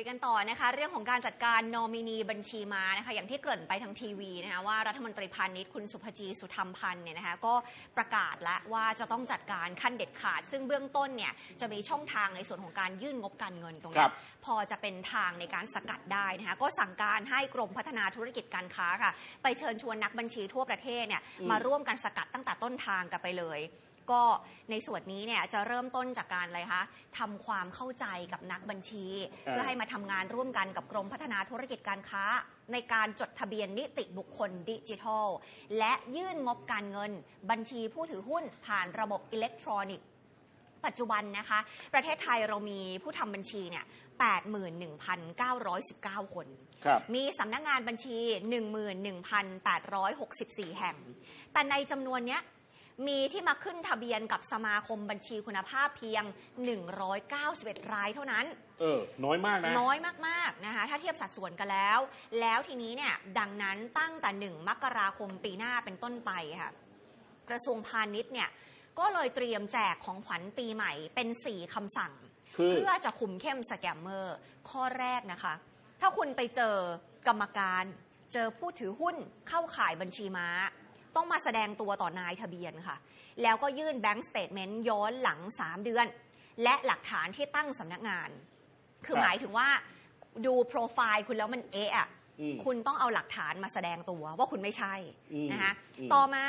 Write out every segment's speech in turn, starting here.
คุยกันต่อนะคะ เรื่องของการจัดการนอมินีบัญชีม้านะคะ อย่างที่เกริ่นไปทางทีวีนะคะว่ารัฐมนตรีพาณิชย์คุณสุภจีสุธรรมพันธ์เนี่ยนะคะก็ประกาศแล้วว่าจะต้องจัดการขั้นเด็ดขาด ซึ่งเบื้องต้นเนี่ยจะมีช่องทางในส่วนของการยื่นงบการเงินตรงคนี้รับพอจะเป็นทางในการสกัดได้นะคะก็สั่งการให้กรมพัฒนาธุรกิจการค้าค่ะ ไปเชิญชวนนักบัญชีทั่วประเทศเนี่ยอืมมาร่วมกันสกัดตั้งแต่ต้นทางกันไปเลย ก็ในส่วนนี้เนี่ยจะเริ่มต้นจากการอะไรคะทำความเข้าใจกับนักบัญชี เพื่อให้มาทำงานร่วมกันกับกรมพัฒนาธุรกิจการค้า ในการจดทะเบียนนิติบุคคลดิจิทัล และยื่นงบการเงินบัญชีผู้ถือหุ้นผ่านระบบอิเล็กทรอนิกส์ปัจจุบันนะคะ ประเทศไทยเรามีผู้ทำบัญชีเนี่ย81,919 คนครับมีสำนักงานบัญชี 11,864 แห่ง แต่ในจำนวนเนี้ย มีที่มาขึ้นทะเบียนกับสมาคมบัญชีคุณภาพเพียง 191 รายเท่านั้น เออ น้อยมากนะ น้อยมากๆนะคะ ถ้าเทียบสัดส่วนกันแล้ว แล้วทีนี้เนี่ย ดังนั้นตั้งแต่ 1 มกราคมปีหน้าเป็นต้นไปค่ะ กระทรวงพาณิชย์เนี่ย ก็เลยเตรียมแจกของขวัญปีใหม่เป็น 4คำสั่งคือเพื่อจะคุมเข้มสแกมเมอร์ ข้อแรกนะคะ ถ้าคุณไปเจอกรรมการ เจอผู้ถือหุ้นเข้าข่ายบัญชีม้า ต้องมาแสดงตัวต่อนายทะเบียนค่ะ แล้วก็ยื่นแบงก์สเตทเมนต์ย้อนหลัง 3 เดือน และหลักฐานที่ตั้งสำนักงาน คือครับหมายถึงว่าดูโปรไฟล์คุณแล้วมันเอะอะอืมคุณต้องเอาหลักฐานมาแสดงตัวว่าคุณไม่ใช่อืมนะคะอืมต่อมา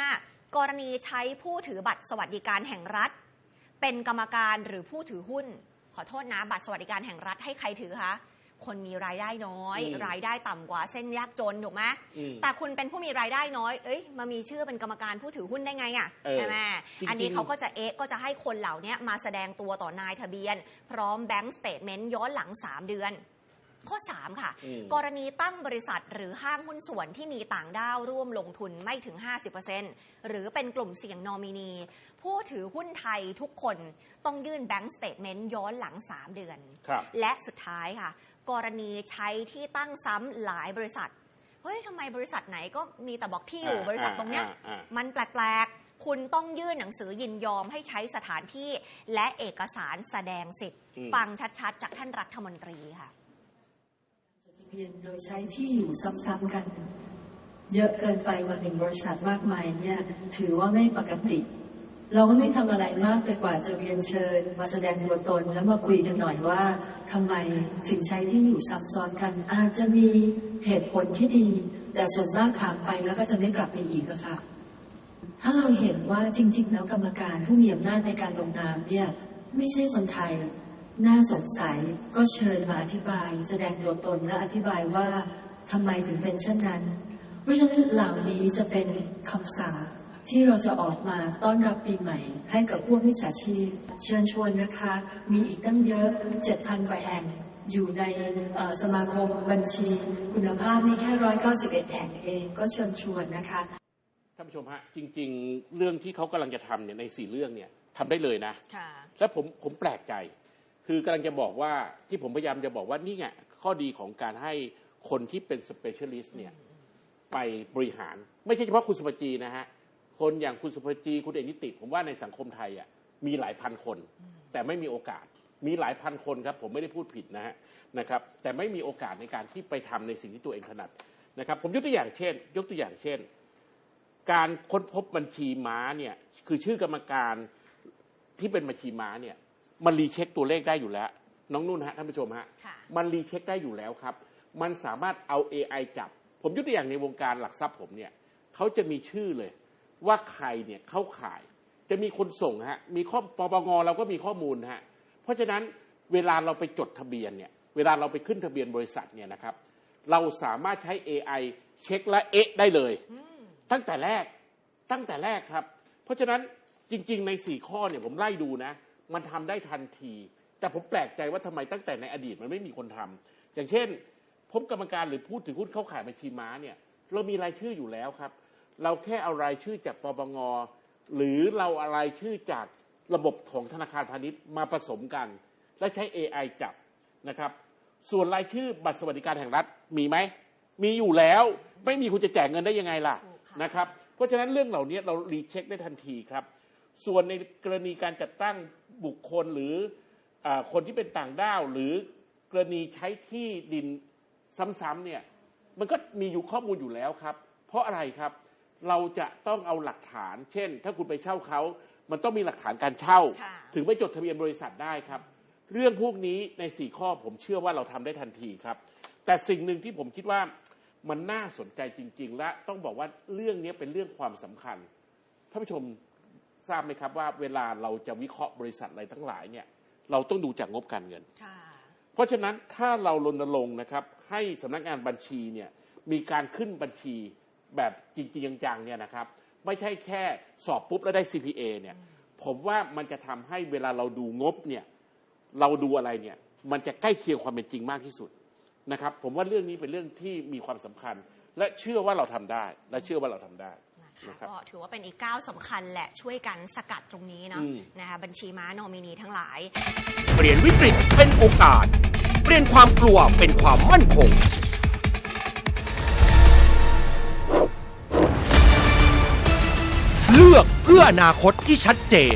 กรณีใช้ผู้ถือบัตรสวัสดิการแห่งรัฐ เป็นกรรมการหรือผู้ถือหุ้น ขอโทษนะบัตรสวัสดิการแห่งรัฐให้ใครถือคะ คนมีรายได้น้อย อืม รายได้ต่ำกว่าเส้นยากจนถูกไหมอืม แต่คุณเป็นผู้มีรายได้น้อย เอ้ยมามีชื่อเป็นกรรมการผู้ถือหุ้นได้ไงอะ่ะเออใช่ไหมจริงๆ อันนี้เขาก็จะเอ๊ะก็จะให้คนเหล่านี้มาแสดงตัวต่อนายทะเบียน พร้อมแบงก์สเตทเมนต์ย้อนหลัง 3 เดือน ข้อ 3 ค่ะ อืม กรณีตั้งบริษัทหรือห้างหุ้นส่วนที่มีต่างด้าวร่วมลงทุนไม่ถึง 50%หรือเป็นกลุ่มเสี่ยงนอมินี ผู้ถือหุ้นไทยทุกคนต้องยื่นแบงก์สเตทเมนต์ย้อนหลัง 3 เดือน ครับ และสุดท้ายค่ะ กรณีใช้ที่ตั้งซ้ำหลายบริษัท เฮ้ยทำไมบริษัทไหนก็มีแต่บอกที่อยู่อ่าบริษัทตรงเนี้ยอ่าอ่ามันแปลกๆ คุณต้องยื่นหนังสือยินยอมให้ใช้สถานที่และเอกสารแสดงสิทธิ์อืมฟังชัดๆ จากท่านรัฐมนตรีค่ะจดทะเบียนโดยใช้ที่อยู่ซ้ำๆกัน เยอะเกินไปกว่าหนึ่งบริษัทมากมายเนี่ยถือว่าไม่ปกติ เราก็ไม่ทำอะไรมากไปกว่าจะเรียนเชิญ มาแสดงตัวตนแล้วมาคุยกันหน่อยว่าทำไมถึงใช้ที่อยู่ซับซ้อนกัน อาจจะมีเหตุผลที่ดี แต่ส่วนมากถามไปแล้วก็จะไม่กลับไปอีกค่ะ ถ้าเราเห็นว่าจริง ๆ แล้วกรรมการผู้มีอำนาจในการลงนามเนี่ย ไม่ใช่คนไทยน่าสงสัยก็เชิญมาอธิบาย แสดงตัวตนและอธิบายว่าทำไมถึงเป็นเช่นนั้น เพราะฉะนั้นเหล่านี้จะเป็นคำสั่ง ที่เราจะออกมาต้อนรับปีใหม่ ให้กับพวกมิจฉาชีพ เชิญชวนนะคะ มีอีกตั้งเยอะ 7,000กว่าแห่ง อยู่ในเอ่อสมาคมบัญชี คุณภาพนี่แค่ 191 แห่งเองก็เชิญชวนนะคะท่านผู้ชมฮะจริง ๆ เรื่องที่เขากำลังจะทำเนี่ยในสี่เรื่องเนี่ยทำได้เลยนะค่ะและผมผมแปลกใจ คือกำลังจะบอกว่าที่ผมพยายามจะบอกว่านี่ไงข้อดีของการให้คนที่เป็นสเปเชียลิสต์เนี่ยไปบริหาร ไม่ใช่เฉพาะคุณสุภจีนะฮะ คนอย่างคุณสุภจีคุณเอกนิติ ผมว่าในสังคมไทยอะมีหลายพันคน แต่ไม่มีโอกาสมีหลายพันคนครับ ผมไม่ได้พูดผิดนะฮะนะครับ แต่ไม่มีโอกาสในการที่ไปทำในสิ่งที่ตัวเองถนัดนะครับ ผมยกตัวอย่างเช่น ยกตัวอย่างเช่น การค้นพบบัญชีม้าเนี่ย คือชื่อกรรมการที่เป็นบัญชีม้าเนี่ย มันรีเช็คตัวเลขได้อยู่แล้ว น้องนุ่นฮะท่านผู้ชมฮะค่ะมันรีเช็คได้อยู่แล้วครับ มันสามารถเอา AI จับ ผมยกตัวอย่างในวงการหลักทรัพย์ผมเนี่ยเขาจะมีชื่อเลย ว่าใครเนี่ยเข้าข่าย จะมีคนส่งฮะมีข้อปปงเราก็มีข้อมูลฮะเพราะฉะนั้นเวลาเราไปจดทะเบียนเนี่ยเวลาเราไปขึ้นทะเบียนบริษัทเนี่ยนะครับ เราสามารถใช้ AI เช็คและเอ๊ะได้เลยอืมตั้งแต่แรกตั้งแต่แรกครับ เพราะฉะนั้นจริง ๆ ในสี่ข้อเนี่ยผมไล่ดูนะ มันทำได้ทันที แต่ผมแปลกใจว่าทำไมตั้งแต่ในอดีตมันไม่มีคนทำอย่างเช่น พบกรรมการหรือพูดถึงหุ้นเข้าขายบัญชีม้าเนี่ย เรามีรายชื่ออยู่แล้วครับ เราแค่เอารายชื่อจากปปงหรือเราเอารายชื่อจากระบบของธนาคารพาณิชย์มาผสมกัน และใช้ AI จับนะครับ ส่วนรายชื่อบัตรสวัสดิการแห่งรัฐมีไหมมีอยู่แล้วไม่มีคุณจะแจกเงินได้ยังไงล่ะถูกค่ะนะครับ เพราะฉะนั้นเรื่องเหล่านี้เรารีเช็คได้ทันทีครับ ส่วนในกรณีการจัดตั้งบุคคลหรืออาคนที่เป็นต่างด้าว หรือกรณีใช้ที่ดินซ้ำๆเนี่ยมันก็มีอยู่ข้อมูลอยู่แล้วครับ เพราะอะไรครับ เราจะต้องเอาหลักฐาน เช่น ถ้าคุณไปเช่าเขา มันต้องมีหลักฐานการเช่าค่ะถึงไปจดทะเบียนบริษัทได้ครับ เรื่องพวกนี้ในสี่ข้อผมเชื่อว่าเราทำได้ทันทีครับ แต่สิ่งหนึ่งที่ผมคิดว่ามันน่าสนใจจริง ๆ และต้องบอกว่าเรื่องนี้เป็นเรื่องความสำคัญท่านผู้ชมทราบไหมครับว่าเวลาเราจะวิเคราะห์บริษัทอะไรทั้งหลายเนี่ย เราต้องดูจากงบการเงินค่ะเพราะฉะนั้นถ้าเรารณรงค์นะครับ ให้สำนักงานบัญชีเนี่ยมีการขึ้นบัญชี แบบจริงๆจังๆเนี่ยนะครับ ไม่ใช่แค่สอบปุ๊บแล้วได้ CPA เนี่ย ผมว่ามันจะทำให้เวลาเราดูงบเนี่ย เราดูอะไรเนี่ย มันจะใกล้เคียงความเป็นจริงมากที่สุดนะครับ ผมว่าเรื่องนี้เป็นเรื่องที่มีความสำคัญ และเชื่อว่าเราทำได้ และเชื่อว่าเราทำได้ นะคะนะครับก็ถือว่าเป็นอีกก้าวสำคัญแหละช่วยกันสกัดตรงนี้เนาะอืม นะคะบัญชีม้านอมินีทั้งหลาย เปลี่ยนวิกฤตเป็นโอกาส เปลี่ยนความกลัวเป็นความมั่นคง เลือกเพื่ออนาคตที่ชัดเจน